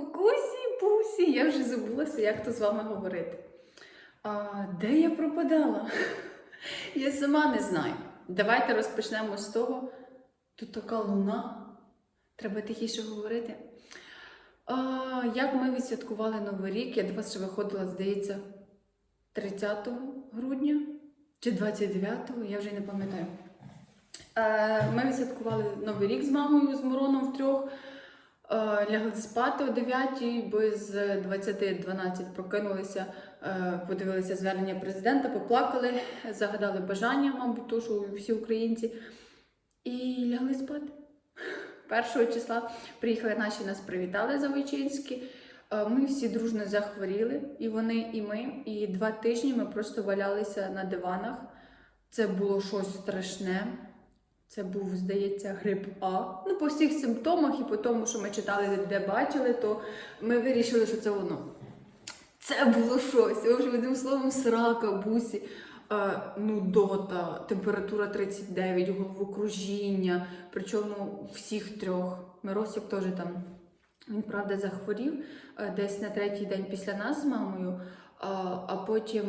Кукусі, бусі, я вже забулася, як то з вами говорити. А, де я пропадала? Я сама не знаю. Давайте розпочнемо з того. Тут така луна. Треба тихіше говорити. А, як ми відсвяткували Новий рік? Я до вас ще виходила, здається, 30 грудня чи 29-го, я вже не пам'ятаю. Е, Ми відсвяткували Новий рік з мамою, з Мироном втрьох. Е, Лягли спати о 9 бо з 20.12 прокинулися, е, подивилися звернення президента, поплакали, загадали бажання, мабуть, то, що всі українці, і лягли спати. Першого числа приїхали наші, нас привітали Завойчинські. Е, Ми всі дружно захворіли, і вони, і ми. І два тижні ми просто валялися на диванах. Це було щось страшне. Це був, здається, грип А. Ну, по всіх симптомах і по тому, що ми читали, де бачили, то ми вирішили, що це воно. Це було щось. В общем, одним словом, срака, бусі, е, нудота, температура 39, головокружіння. Причому всіх трьох. Миросик теж там. Він, правда, захворів е, десь на третій день після нас з мамою, а, а потім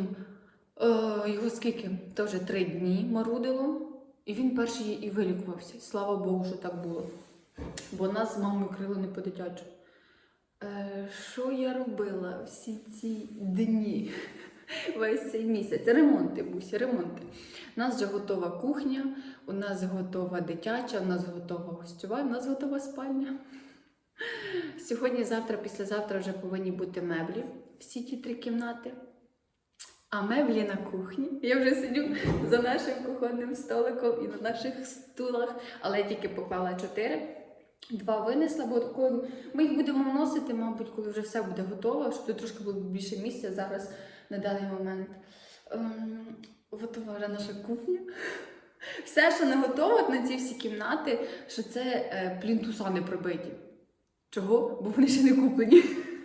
е, його скільки? Теж три дні марудило. І він перший і вилікувався. Слава Богу, що так було. Бо нас з мамою крило не по-дитячу. Е, що я робила всі ці дні? Весь цей місяць. Ремонти, бусі, ремонти. У нас вже готова кухня, у нас готова дитяча, у нас готова гостьова, у нас готова спальня. Сьогодні, завтра, післязавтра вже повинні бути меблі, всі ті три кімнати. А меблі на кухні. Я вже сидю за нашим кухонним столиком і на наших стулах, але я тільки поклала чотири. Два винесла, бо коли ми їх будемо вносити, мабуть, коли вже все буде готово, щоб тут трошки було більше місця зараз на даний момент. Ем, готова вже наша кухня. Все, що не готово на ці всі кімнати, що це е, плінтуса не пробиті. Чого? Бо вони ще не куплені.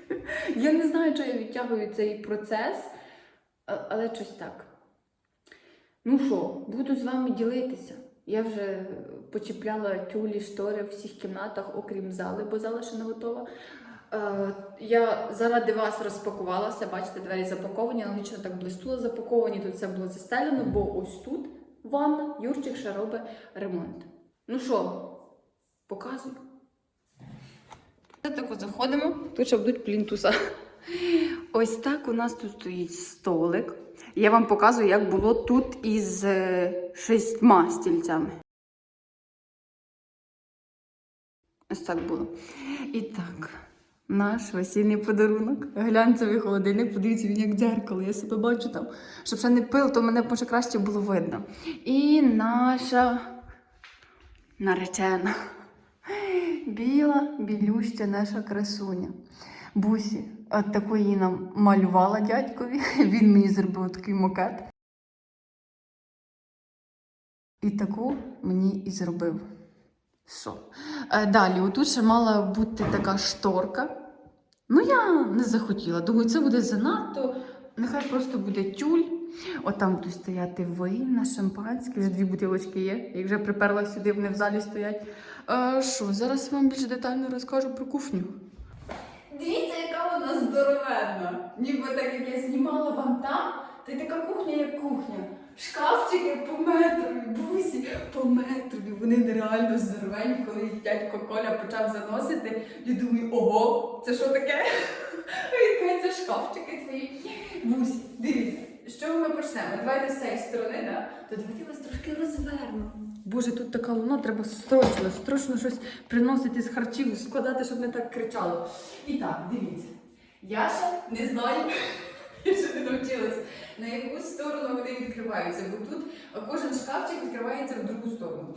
Я не знаю, чи я відтягую цей процес, але щось так. Ну що, буду з вами ділитися. Я вже почіпляла тюлі, штори в всіх кімнатах, окрім зали, бо зала ще не готова. Е, я заради вас розпакувалася, бачите, двері запаковані, аналогічно так блистуло запаковані, тут все було застелено, бо ось тут ванна, Юрчик ще робить ремонт. Ну що, показуй. Заходимо, тут ще будуть плінтуса. Ось так у нас тут стоїть столик. Я вам показую, як було тут із е, шістьма стільцями. Ось так було. І так, наш весільний подарунок. Глянцевий холодильник. Подивіться, він як дзеркало, я себе бачу там. Щоб ще не пил, то мене може краще було видно. І наша наречена. Біла, білюща наша красуня. Бусі, от такої нам малювала дядькові. Він мені зробив такий макет. І таку мені і зробив. Що? Е, далі, отут ще мала бути така шторка. Ну, я не захотіла. Думаю, це буде занадто. Нехай просто буде тюль. От там будуть стояти вина, шампанське, вже дві бутилочки є. Я вже приперла сюди, вони в залі стоять. Е, що, зараз вам більш детально розкажу про кухню. Дивіться, здоровенна. Ніби так, як я знімала вам там, то й така кухня, як кухня. Шкафчики по метрові, бусі по метрові. Вони нереально здоровенні, коли їх дядько Коля почав заносити. Я думаю, ого, це що таке? Відкриються шкафчики твої. Бусі, дивіться, чого ми почнемо? Давайте з цієї сторони, да? то давайте вас трошки розверну. Боже, тут така луна, треба строчно, строчно щось приносити з харчів, складати, щоб не так кричало. І так, дивіться. Я ще не знаю, я ще навчилась, на яку сторону вони відкриваються, бо тут кожен шкафчик відкривається в другу сторону.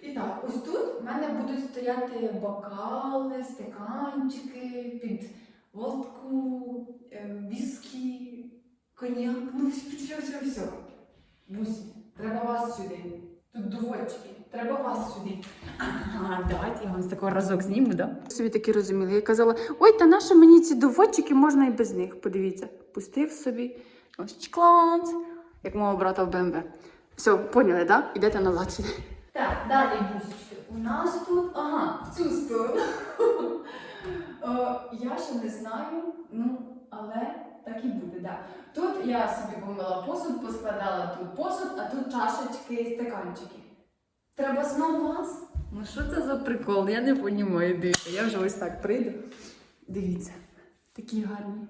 І так, ось тут в мене будуть стояти бокали, стаканчики під водку, е, віскі, коньяк, ну все, все, все. Бусі, треба вас сюди. Тут доводчики, треба вас сюди. Ага, давайте я вам з такого разок зніму, да? Собі таки розуміли. Я казала, ой, та нащо мені ці доводчики, можна і без них. Подивіться, пустив собі. Ось чкланц, як мого брата в БМВ. Все, поняли, да? Ідете назад сюди. Так, далі, бусечки. У нас тут, ага, в цю сторону. Я ще не знаю, ну, але так і буде, да. Тут я собі помила посуд, поскладала тут посуд, а тут чашечки і стаканчики. Треба знову вас. Ну що це за прикол? Я не розумію, дивіться. Я вже ось так прийду. Дивіться, такі гарні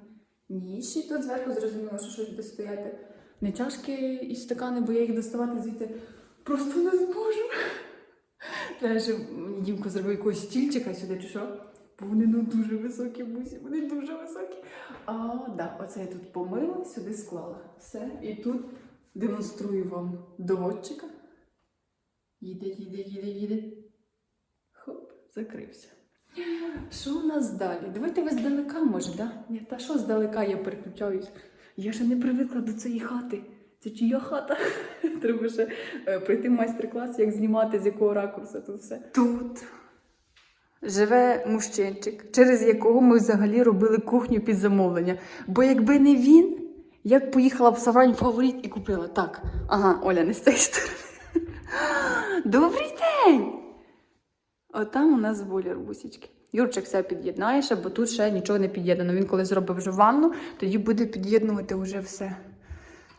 ніші. Тут зверху зрозуміло, що щось буде стояти. Не чашки і стакани, бо я їх доставати звідти просто не зможу. Щоб мені Дімко зробив якогось стільчика сюди, чи що? Бо вони ну дуже високі, бусі, вони дуже високі. А, да, оце я тут помила, сюди склала. Все. І тут демонструю вам доводчика. Їде, їде, їде, їде. Хоп, закрився. Що у нас далі? Давайте ви здалека, може, да? Ні, та що здалека я переключаюсь? Я ще не привикла до цієї хати. Це чия хата? Треба ще е, пройти майстер-клас, як знімати, з якого ракурсу тут все. Тут живе мужчинчик, через якого ми взагалі робили кухню під замовлення. Бо якби не він, я б поїхала в Саврань фаворит і купила. Так, ага, Оля, не з цієї сторони. Добрий день! Отам у нас бойлер бусічки. Юрчик все під'єднає бо тут ще нічого не під'єднано. Він коли зробить вже ванну, тоді буде під'єднувати вже все.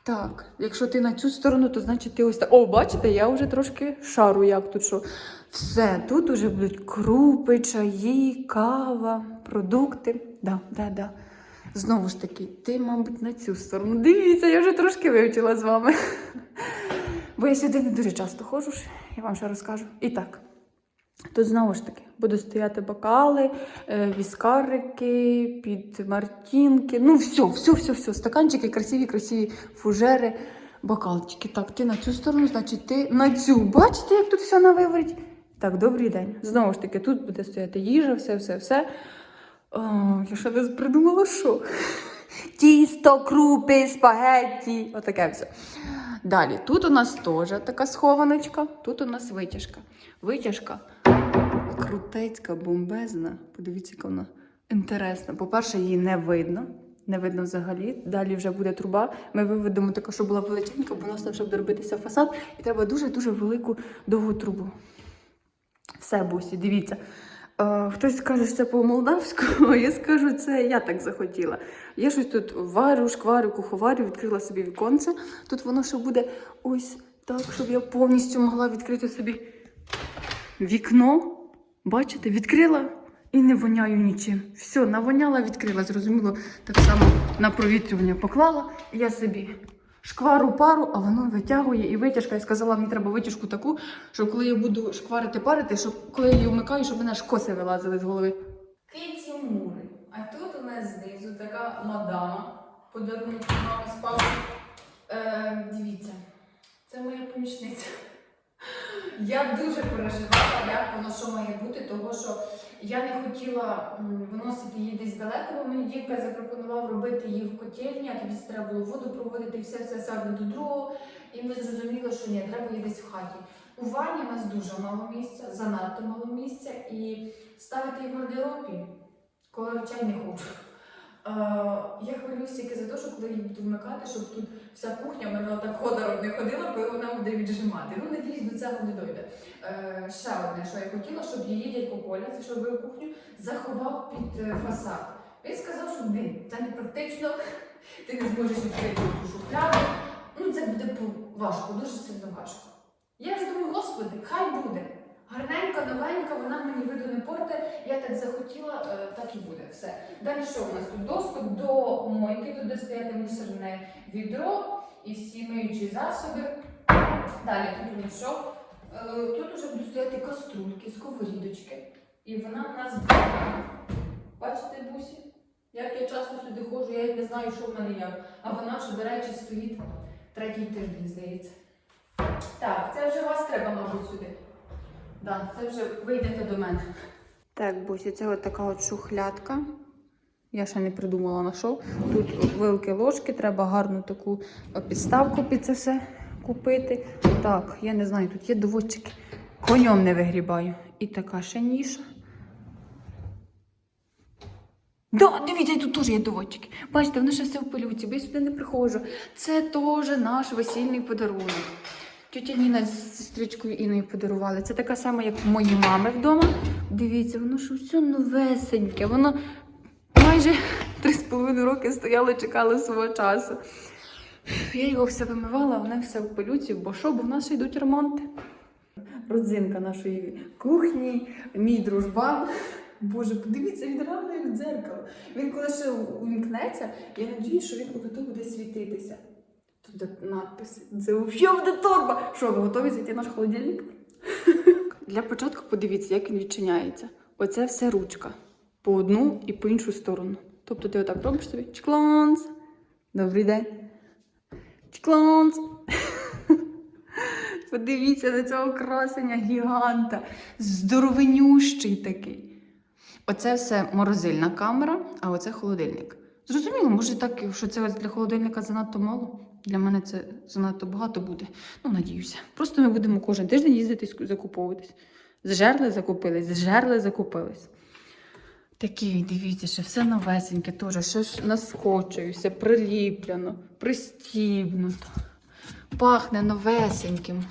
Так, якщо ти на цю сторону, то значить ти ось так. О, бачите, я вже трошки шару, як тут що. Все, тут вже будуть крупи, чаї, кава, продукти. Да, да, да. Знову ж таки, ти, мабуть, на цю сторону. Дивіться, я вже трошки вивчила з вами. Бо я сюди не дуже часто ходжу, я вам ще розкажу. І так. Тут знову ж таки будуть стояти бокали, е, віскарики, під мартінки. Ну, все, все, все, все. Стаканчики, красиві, красиві фужери, бокалчики. Так, ти на цю сторону, значить, ти на цю. Бачите, як тут все на виворіт? Так, добрий день. Знову ж таки, тут буде стояти їжа, все, все, все. Я ще не придумала, що. Тісто, крупи, спагетті. Отаке все. Далі, тут у нас теж така схованочка, тут у нас витяжка. Витяжка крутецька, бомбезна. Подивіться, яка вона інтересна. По-перше, її не видно. Не видно взагалі. Далі вже буде труба. Ми виведемо таку, щоб була величенька, бо у нас там ще буде робитися фасад, і треба дуже-дуже велику довгу трубу. Все, бусі, дивіться. Е, хтось скаже, що це по-молдавську, я скажу, це я так захотіла. Я щось тут варю, шкварю, куховарю, відкрила собі віконце. Тут воно ще буде ось так, щоб я повністю могла відкрити собі вікно. Бачите, відкрила і не воняю нічим. Все, навоняла, відкрила. Зрозуміло, так само на провітрювання поклала. І я собі шквару пару, а воно витягує і витяжка. Я сказала, мені треба витяжку таку, щоб коли я буду шкварити парити, щоб коли я її вмикаю, щоб мене аж коси вилазили з голови. Киті мури. А тут у нас знизу така мадама. Подарунок мами спав. Е, дивіться, це моя помічниця. Я дуже переживала, як воно що має бути, того що я не хотіла виносити її десь далеко, бо мені Дімка запропонував робити її в котельні, а тоді треба було воду проводити і все все все одне до другого. І ми зрозуміли, що ні, треба її десь в хаті. У ванні у нас дуже мало місця, занадто мало місця, і ставити її в гардеробі, коли речей не хочу. Я хвилююся тільки за те, що коли її буду вмикати, щоб тут вся кухня мене отак ходором не ходила, коли вона буде віджимати. Ну, надіюсь, до цього не дойде. Е, ще одне, що я хотіла, щоб її дядько Коля, це що робив кухню, заховав під е, фасад. Він сказав, що це не практично, ти не зможеш відкрити цю шухляду. Ну, це буде важко, дуже сильно важко. Я ж думаю, господи, хай буде. Гарненька, новенька, вона мені виду не порте. Я так захотіла, е, так і буде. Все. Далі що у нас тут? Доступ до мойки, туди стояти мусорне відро і всі миючі засоби. Далі тут у нас що? Е, Тут вже будуть стояти каструльки, сковорідочки. І вона в нас. Бачите, бусі? Як я часто сюди ходжу, я й не знаю, що в мене як. А вона вже, до речі, стоїть третій тиждень, здається. Так, це вже вас треба, мабуть, сюди. Да, це вже вийдете до мене. Так, Бусі, це от така от шухлядка. Я ще не придумала на що. Тут вилки, ложки, треба гарну таку підставку під це все купити. Так, я не знаю, тут є доводчики. Конем не вигрібаю. І така ще ніша. Да, дивіться, тут теж є доводчики. Бачите, воно ще все в пилюці, бо я сюди не приходжу. Це теж наш весільний подарунок. Тетя Ніна з сестричкою Іною подарували. Це така сама, як у моїй мами вдома. Дивіться, воно ж все новесеньке. Воно майже 3,5 роки стояло, чекало свого часу. Я його все вимивала, воно все в пилюці, бо що, бо в нас ще йдуть ремонти. Родзинка нашої кухні, мій дружбан. Боже, подивіться, він реально як дзеркало. Він коли ще увімкнеться, я надіюсь, що він отут буде світитися. Тут надписи. Це взагалі торба. Що, ви готові зайти наш холодильник? Для початку подивіться, як він відчиняється. Оце все ручка. По одну і по іншу сторону. Тобто ти отак робиш собі чклонц. Добрий день. Чклонц. Подивіться на цього красення гіганта. Здоровенющий такий. Оце все морозильна камера, а оце холодильник. Зрозуміло, може так, що це для холодильника занадто мало. Для мене це занадто багато буде. Ну, надіюся. Просто ми будемо кожен тиждень їздити закуповуватись. Зжерли, закупились, зжерли, закупились. Такий, дивіться, що все новесеньке, теж, ще ж наскочую, все приліплено, пристібнуто. Пахне новесеньким.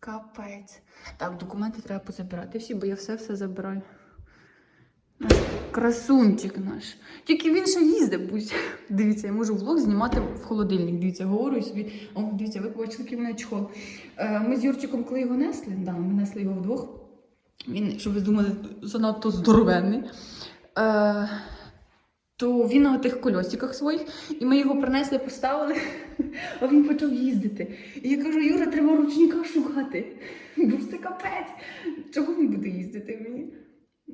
Капець. Так, документи треба позабирати всі, бо я все-все забираю. Красунчик наш. Тільки він ще їздить, будь. Дивіться, я можу влог знімати в холодильник. Дивіться, говорю собі. О, дивіться, ви побачили, який в мене чхол. Е, ми з Юрчиком, коли його несли, да, ми несли його вдвох. Він, щоб ви думали, занадто здоровенний. Е, то він на тих кольосиках своїх, і ми його принесли, поставили, а він почав їздити. І я кажу, Юра, треба ручника шукати. Бо це капець. Чого він буде їздити мені?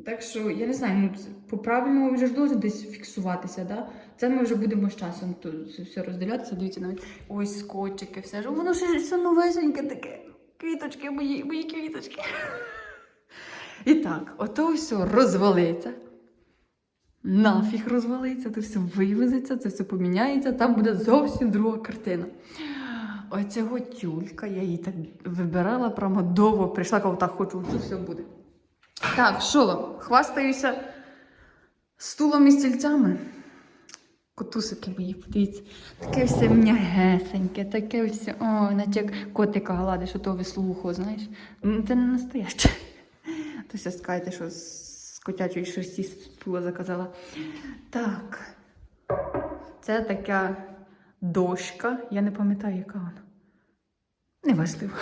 Так що я не знаю, ну по-правильному вже ж должен десь фіксуватися, да? Це ми вже будемо з часом тут все розділятися. Дивіться, навіть ось скотчики, все ж. Воно ще все новесеньке таке. Квіточки, мої, мої квіточки. І так, ото все розвалиться. Нафіг розвалиться, це все вивезеться, це все поміняється, там буде зовсім друга картина. Оцього тюлька, я її так вибирала, прямо довго прийшла, коли так хочу, це все буде. Так, що? Хвастаюся стулом і стільцями. Котусики мої, подивіться. Таке все м'ягесеньке, таке все. Ой, наче як котика гладиш, ото вислуху, знаєш. Це не настояще. То все скажете, що з котячої шерсті стула заказала. Так. Це така дошка. Я не пам'ятаю, яка вона. Неважливо.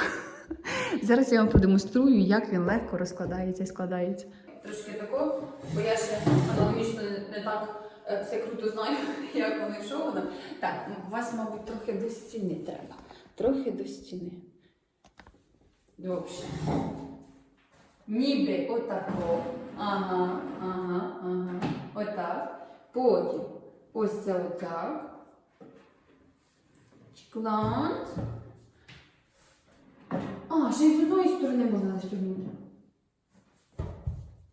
Зараз я вам продемонструю, як він легко розкладається і складається. Трошки тако, бо я ще аналогічно не, так е, все круто знаю, як воно і воно. Так, ну, вас, мабуть, трохи до стіни треба. Трохи до стіни. Добре. Ніби отако. Ага, ага, ага. Отак. Потім ось це отак. Чклант. А, ще й з одної сторони можна застегнути.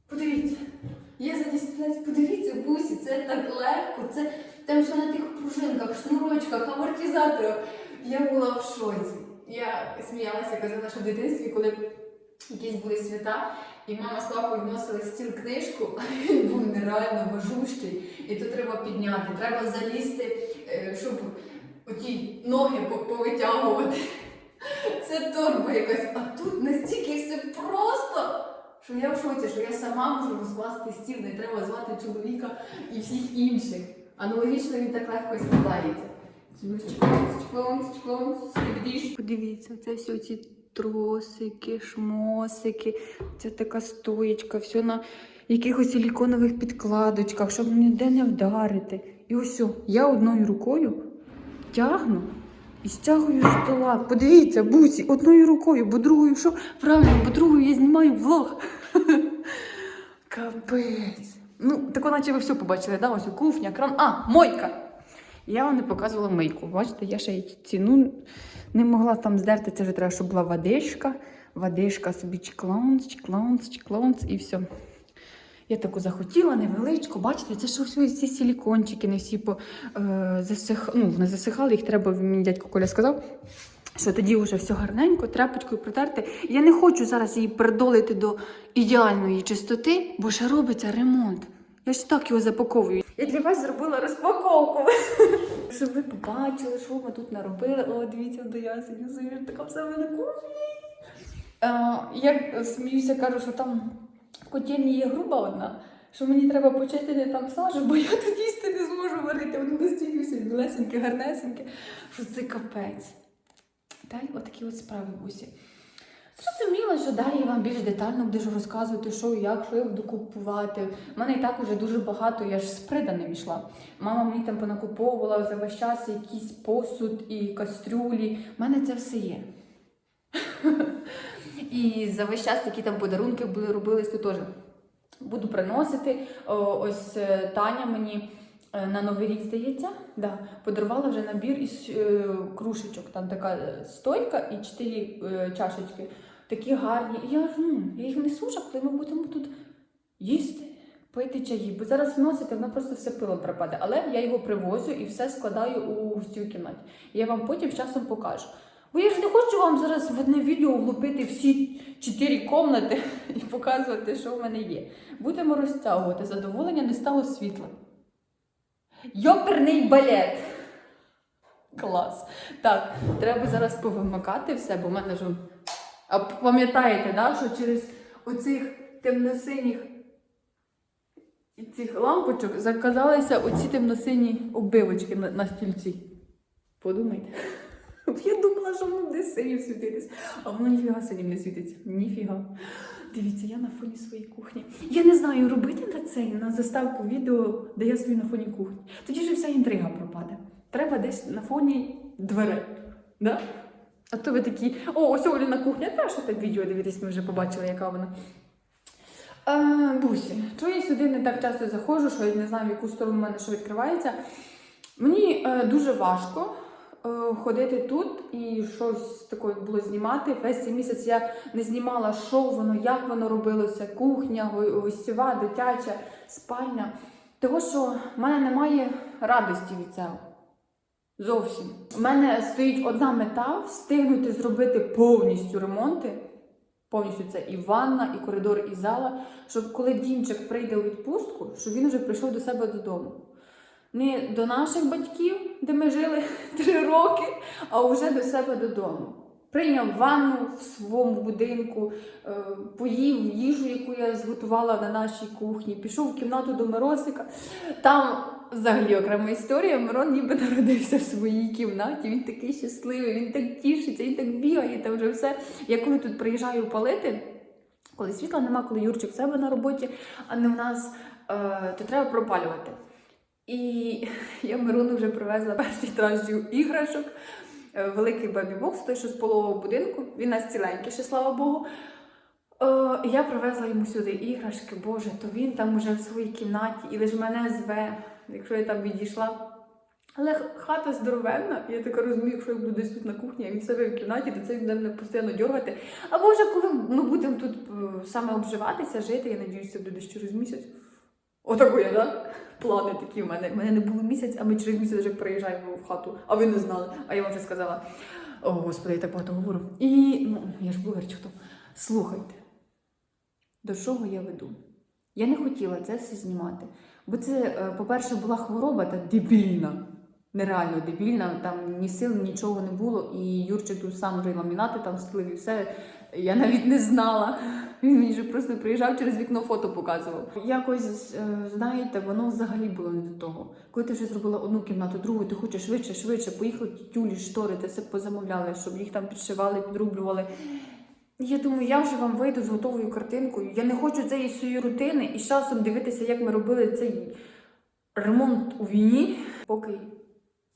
Подивіться. Я за задісталась, подивіться, бусі, це так легко. Це там все на тих пружинках, шнурочках, амортизаторах. Я була в шоці. Я сміялася, казала, що в дитинстві, коли якісь були свята, і мама з папою вносили стіл книжку, а він був нереально важущий, і то треба підняти, треба залізти, е, щоб оті ноги повитягувати. Це торба якась, а тут настільки все просто, що я в шоці, що я сама можу розкласти стіл, не треба звати чоловіка і всіх інших. Аналогічно він так легко складається. Подивіться, це всі ці тросики, шмосики, це така стоєчка, все на якихось силіконових підкладочках, щоб ніде не вдарити. І ось я одною рукою тягну і стягую з стола. Подивіться, бусі, одною рукою, бо другою що? Правильно, бо другою я знімаю влог. Капець. Ну, тако, наче ви все побачили, да? Ось кухня, кран. А, мойка! Я вам не показувала мийку. Бачите, я ще й ціну не могла там здерти. Це вже треба, щоб була водичка. Водичка собі чеклонц, чеклонц, чеклонц і все. Я таку захотіла, невеличку. Бачите, це ж ось ці силікончики, не всі по, е, засих... ну, не засихали, їх треба, мені дядько Коля сказав. Що тоді вже все гарненько, тряпочкою протерти. Я не хочу зараз її придолити до ідеальної чистоти, бо ще робиться ремонт. Я ж так його запаковую. Я для вас зробила розпаковку. Щоб ви побачили, що ми тут наробили. О, дивіться, до я сидю, така в себе на кухні. Е, я сміюся, кажу, що там в котельні є груба одна, що мені треба почистити там сажу, бо я тут їсти не зможу варити. Воно настільки все білесеньке, гарнесеньке, що це капець. Та й отакі от справи бусі. Зрозуміло, що далі вам більш детально буду розказувати, що і як, що я буду купувати. У мене і так уже дуже багато, я ж з приданим йшла. Мама мені там понакуповувала за весь час якийсь посуд і кастрюлі. У мене це все є. І за весь час такі там подарунки були робились, то теж буду приносити. Ось е, Таня мені е, на Новий рік, здається, да, подарувала вже набір із е, кружечок. Там така стойка і чотири чашечки. Такі гарні. І я, ну, я їх несу, коли ми будемо тут їсти. Пити чаї, бо зараз вносити, воно просто все пилом пропаде. Але я його привозю і все складаю у гостю кімнаті. Я вам потім з часом покажу. Бо я ж не хочу вам зараз в одне відео влупити всі чотири комнати і показувати, що в мене є. Будемо розтягувати. Задоволення не стало світла. Йоперний балет. Клас. Так, треба зараз повимикати все, бо в мене ж. А пам'ятаєте, да, що через оцих темно-синіх і цих лампочок заказалися оці темно-сині оббивочки на стільці. Подумайте. Я думала, що воно буде синім світитись, а воно ніфіга синім не світиться. Ніфіга. Дивіться, я на фоні своєї кухні. Я не знаю, робити на цей на заставку відео, де я стою на фоні кухні. Тоді ж вся інтрига пропаде. Треба десь на фоні дверей. Да? А то ви такі, о, ось Оліна кухня, та що так відео дивитись, ми вже побачили, яка вона. Е, Бусі, чого я сюди не так часто заходжу, що я не знаю, в яку сторону в мене що відкривається. Мені е, дуже важко ходити тут і щось таке було знімати. Весь цей місяць я не знімала, що воно, як воно робилося, кухня, го- гостєва, дитяча, спальня. Того, що в мене немає радості від цього. Зовсім. У мене стоїть одна мета встигнути зробити повністю ремонти. Повністю це і ванна, і коридор, і зала. Щоб коли Дімчик прийде у відпустку, щоб він вже прийшов до себе додому. Не до наших батьків, де ми жили три роки, а вже до себе додому. Прийняв ванну в своєму будинку, е, поїв їжу, яку я зготувала на нашій кухні, пішов в кімнату до Миросика. Там взагалі окрема історія. Мирон ніби народився в своїй кімнаті. Він такий щасливий, він так тішиться, він так бігає, там вже все. Я коли тут приїжджаю палити, коли світла нема, коли Юрчик в себе на роботі, а не в нас, е, то треба пропалювати. І я Мирону вже привезла перший транш іграшок, е, великий бебі-бокс, той, що з полового будинку. Він нас ціленький, ще слава Богу. Е, я привезла йому сюди іграшки, Боже, то він там уже в своїй кімнаті і лише мене зве, якщо я там відійшла. Але хата здоровенна, я така розумію, якщо я буду десь тут на кухні, а він себе в кімнаті, то це він мене постійно дергати. Або вже коли ми будемо тут е, саме обживатися, жити, я надіюся, буде десь через місяць. Отако я, да? Плани такі в мене. У мене не було місяць, а ми через місяць вже приїжджаємо в хату, а ви не знали. А я вам вже сказала. О, господи, я так багато говорю. І ну, я ж блогер, чого. Слухайте, до чого я веду? Я не хотіла це все знімати. Бо це, е, по-перше, була хвороба та дебільна. Нереально дебільна, там ні сил, нічого не було. І Юрчик тут сам вже ламінати там стелив і все. Я навіть не знала. Він мені вже просто приїжджав через вікно фото показував. Якось, е, знаєте, воно взагалі було не до того. Коли ти вже зробила одну кімнату, другу, ти хочеш швидше, швидше, поїхали тюлі, штори, це все позамовляли, щоб їх там підшивали, підрублювали. Я думаю, я вже вам вийду з готовою картинкою. Я не хочу цієї своєї рутини і з часом дивитися, як ми робили цей ремонт у війні. Поки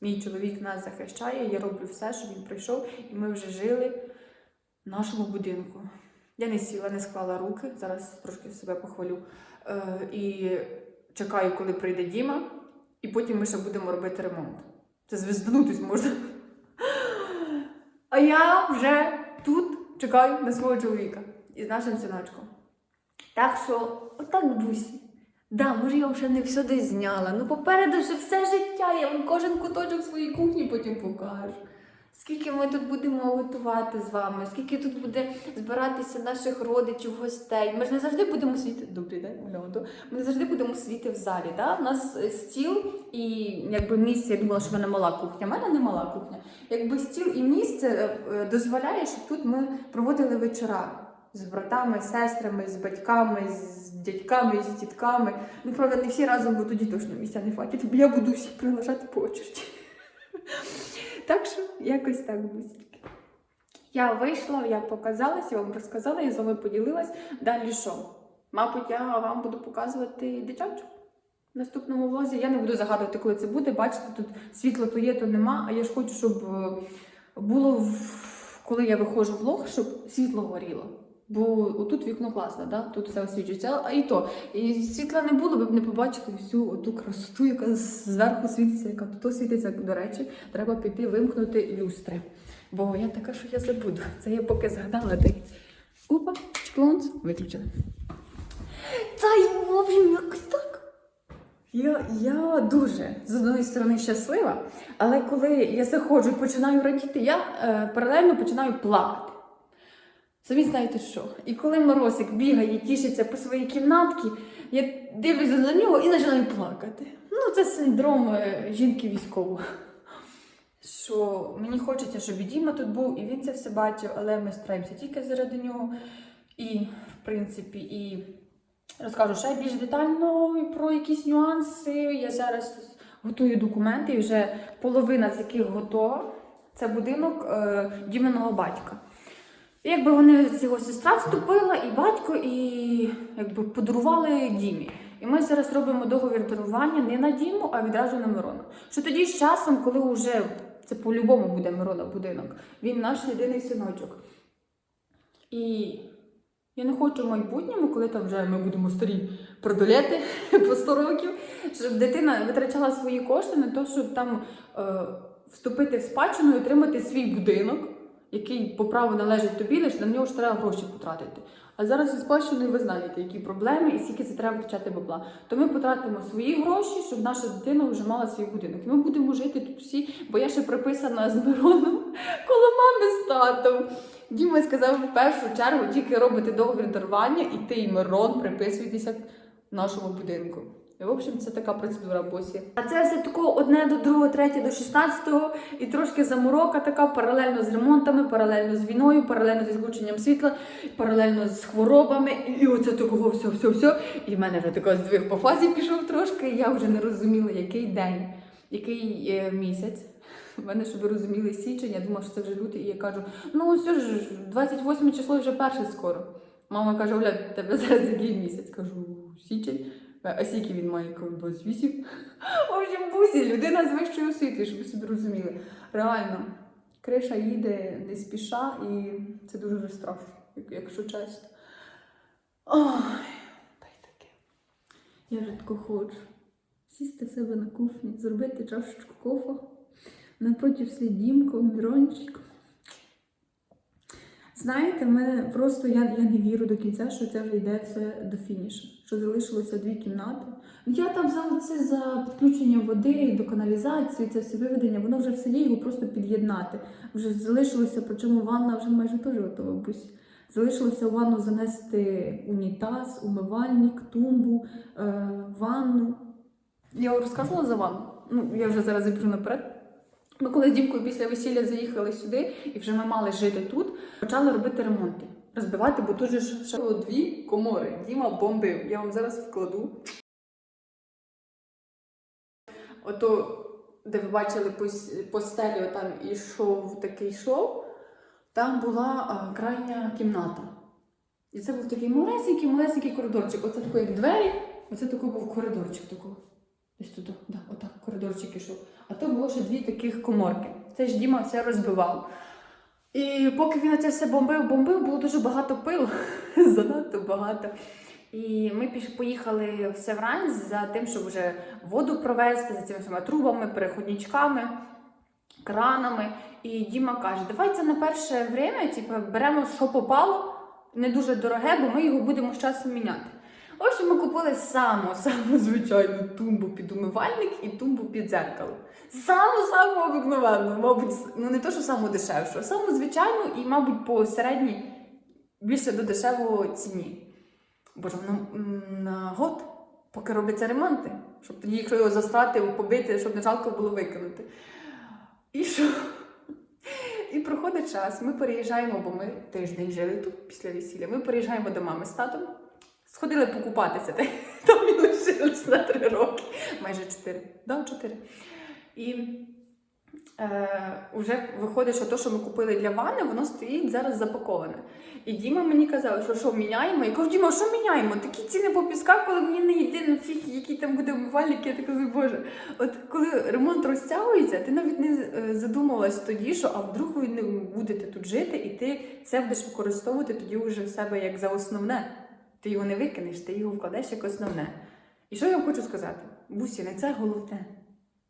мій чоловік нас захищає, я роблю все, щоб він прийшов, і ми вже жили нашому будинку. Я не сіла, не склала руки, зараз трошки себе похвалю. Е, і чекаю, коли прийде Діма, і потім ми ще будемо робити ремонт. Це звезданутись можна. А я вже тут чекаю на свого чоловіка із нашим синочком. Так що, отак, бусі. Да, може, я ще не десь зняла. Ну, попереду ще все життя. Я вам кожен куточок своєї кухні потім покажу. Скільки ми тут будемо готувати з вами, скільки тут буде збиратися наших родичів, гостей. Ми ж не завжди будемо сидіти. Добрий день, Ми не завжди будемо сидіти в залі. Да? У нас е, стіл і якби місце, я думала, що в мене мала кухня. У мене не мала кухня. Якби стіл і місце е, е, дозволяє, щоб тут ми проводили вечора. З братами, з сестрами, з батьками, з дядьками, з дітками. Ну, правда, не всі разом, бо тоді точно місця не хватить. Я буду всіх приглашати по очереді. Так що якось так буде. Я вийшла, я показалася, я вам розказала, я з вами поділилась. Далі що? Мабуть, я вам буду показувати дитячу. В наступному влозі я не буду загадувати, коли це буде. Бачите, тут світло то є, то нема. А я ж хочу, щоб е, було, коли я виходжу в влог, щоб світло горіло. Бо отут вікно класне, да? тут все освітлюється. А і то. І світла не було, ви б не побачили всю оту красоту, яка зверху світиться, яка тут світиться. До речі, треба піти вимкнути люстри. Бо я така, що я забуду. Це я поки згадала, де. Опа, чклонц, виключили. Та й, в общем, якось так. Я, я дуже з одної сторони щаслива, але коли я заходжу і починаю радіти, я е, паралельно починаю плакати. Самі знаєте що. І коли Моросик бігає, тішиться по своїй кімнатці, я дивлюся на нього і починаю плакати. Ну, це синдром е, жінки військової. Що мені хочеться, щоб і Діма тут був, і він це все бачив, але ми стараємося тільки заради нього. І, в принципі, і розкажу ще більш детально про якісь нюанси. Я зараз готую документи, і вже половина з яких готова. Це будинок е, Діминого батька. Якби вони його сестра вступила, і батько, і якби подарували Дімі. І ми зараз робимо договір дарування не на Діму, а відразу на Мирона. Що тоді з часом, коли вже це по-любому буде Мирона будинок, він наш єдиний синочок. І я не хочу в майбутньому, коли там вже ми будемо старі продолети по 100 років, щоб дитина витрачала свої кошти на те, щоб там е, вступити в спадщину і отримати свій будинок, який по праву належить тобі, лише на нього ж треба гроші потратити. А зараз із спадщиною ви знаєте, які проблеми і скільки це треба втрачати бабла. То ми потратимо свої гроші, щоб наша дитина вже мала свій будинок. І ми будемо жити тут всі, бо я ще приписана з Мироном коло мами з татом. Діма сказав в першу чергу тільки робити договір дарування, і ти і Мирон приписуєтеся нашому будинку. І, в общем, це така процедура босі. А це все такого одне до другого, третє до шістнадцятого, і трошки заморока така паралельно з ремонтами, паралельно з війною, паралельно зі злученням світла, паралельно з хворобами, і оце такого все, все, все. І в мене вже така здвиг по фазі пішов трошки, і я вже не розуміла, який день, який е, місяць. У мене, щоб ви розуміли, січень, я думала, що це вже лютий, і я кажу, ну все ж, 28 число вже перше скоро. Мама каже, Оля, тебе зараз який місяць? Кажу, січень. А скільки він має? Кажу, 28. В общем, бусі, людина з вищою освітою, щоб ви собі розуміли. Реально, криша їде не спіша, і це дуже страшно, якщо чесно. Ой, та таке. Я вже тако хочу сісти в себе на кухні, зробити чашечку кофе, напротив слід Дімко, Мірончик. Знаєте, мене просто я, я не вірю до кінця, що це вже йде все до фінішу, що залишилося дві кімнати. Я там за це за підключення води до каналізації, це все виведення, воно вже все є, його просто під'єднати. Вже залишилося, причому ванна вже майже теж готова. Бусь. Залишилося у ванну занести унітаз, умивальник, тумбу, е, ванну. Я розказувала за ванну. Ну, я вже зараз забіжу наперед. Ми коли з Дімкою після весілля заїхали сюди, і вже ми мали жити тут, почали робити ремонти. Розбивати, бо тут же ж було дві комори. Діма бомбив. Я вам зараз вкладу. Ото, де ви бачили по стелі, там ішов такий шов, там була а, крайня кімната. І це був такий малесенький, малесенький коридорчик. Оце такий, як двері, оце такий був коридорчик. Такий. Десь туди, да, отак коридорчик ішов. А то було ще дві таких коморки. Це ж Діма все розбивав. І поки він це все бомбив, бомбив, було дуже багато пилу, занадто багато. І ми поїхали в Севрань за тим, щоб вже воду провести, за цими всіма трубами, переходничками, кранами. І Діма каже: давай це на перше время, типу, беремо, що попало, не дуже дороге, бо ми його будемо з часом міняти. В общем, ми купили саму, саму звичайну тумбу під умивальник і тумбу під дзеркало. Саму саму обикновенну, мабуть, ну не то, що саму дешевшу, а саму звичайну і, мабуть, по середній більше до дешевого ціні. Боже, воно на год, поки робляться ремонти, щоб тоді, якщо його застрати, побити, щоб не жалко було викинути. І що? І проходить час. Ми переїжджаємо, бо ми тиждень жили тут після весілля. Ми переїжджаємо до мами з татом. Сходили покупатися. та- Там і лишились на три роки. Майже чотири. Да, чотири. І е, вже виходить, що те, що ми купили для ванни, воно стоїть зараз запаковане. І Діма мені казав, що що міняємо. Я кажу, Діма, що міняємо? Такі ціни по пісках, коли мені не єдине фіг, який там буде умивальник, я така кажу, боже. От коли ремонт розтягується, ти навіть не е, задумалась тоді, що а вдруг ви не будете тут жити, і ти це будеш використовувати тоді вже в себе як за основне. Ти його не викинеш, ти його вкладеш як основне. І що я вам хочу сказати? Бусі, не це головне.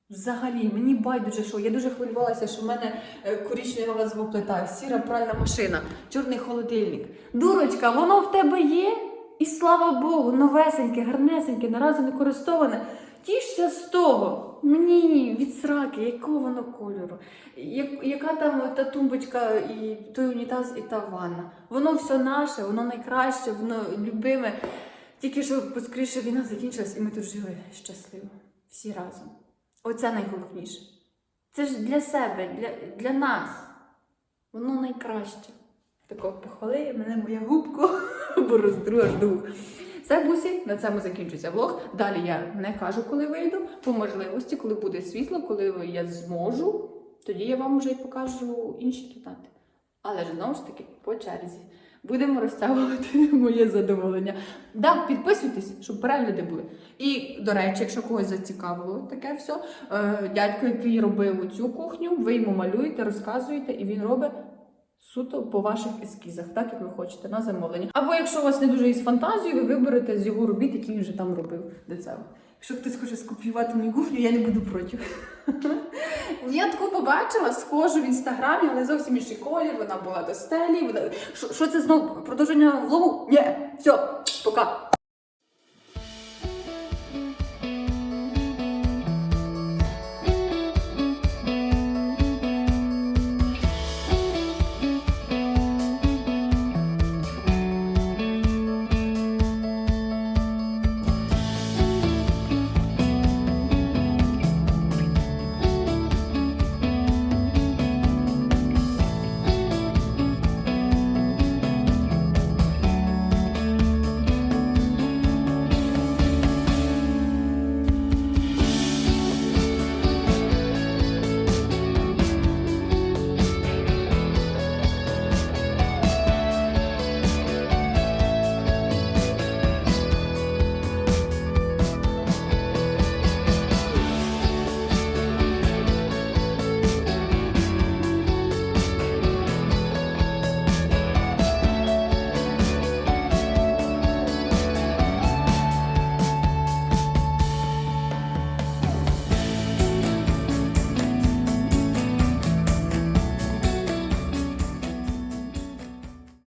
Взагалі, мені байдуже, що я дуже хвилювалася, що в мене е, звоплита, звуплита, сіра пральна машина, чорний холодильник. Дурочка, воно в тебе є? І слава Богу, новесеньке, гарнесеньке, наразі не користоване. Тішся з того. Мені від сраки, якого воно кольору, Я- яка там та тумбочка, і той унітаз, і та ванна. Воно все наше, воно найкраще, воно любиме. Тільки що поскоріше війна закінчилась, і ми тут жили щасливо. Всі разом. Оце найголовніше. Це ж для себе, для, для нас. Воно найкраще. Тако похвали мене моя губка, бо роздруга дух. Це бусі, на цьому закінчується влог. Далі я не кажу, коли вийду. По можливості, коли буде світло, коли я зможу, тоді я вам вже й покажу інші кімнати. Але ж знову ж таки по черзі. Будемо розтягувати моє задоволення. Да, підписуйтесь, щоб перегляди були. І, до речі, якщо когось зацікавило таке все, е, дядько, який робив цю кухню, ви йому малюєте, розказуєте, і він робить суто по ваших ескізах, так як ви хочете, на замовлення. Або якщо у вас не дуже із фантазією, ви виберете з його робіт, які він вже там робив до цього. Якщо хтось хоче скопіювати мою кухню, я не буду проти. Я таку побачила, схожу в інстаграмі, але зовсім інший колір, вона була до стелі. Вона... Що це знову? Продовження влогу? Ні, все, пока.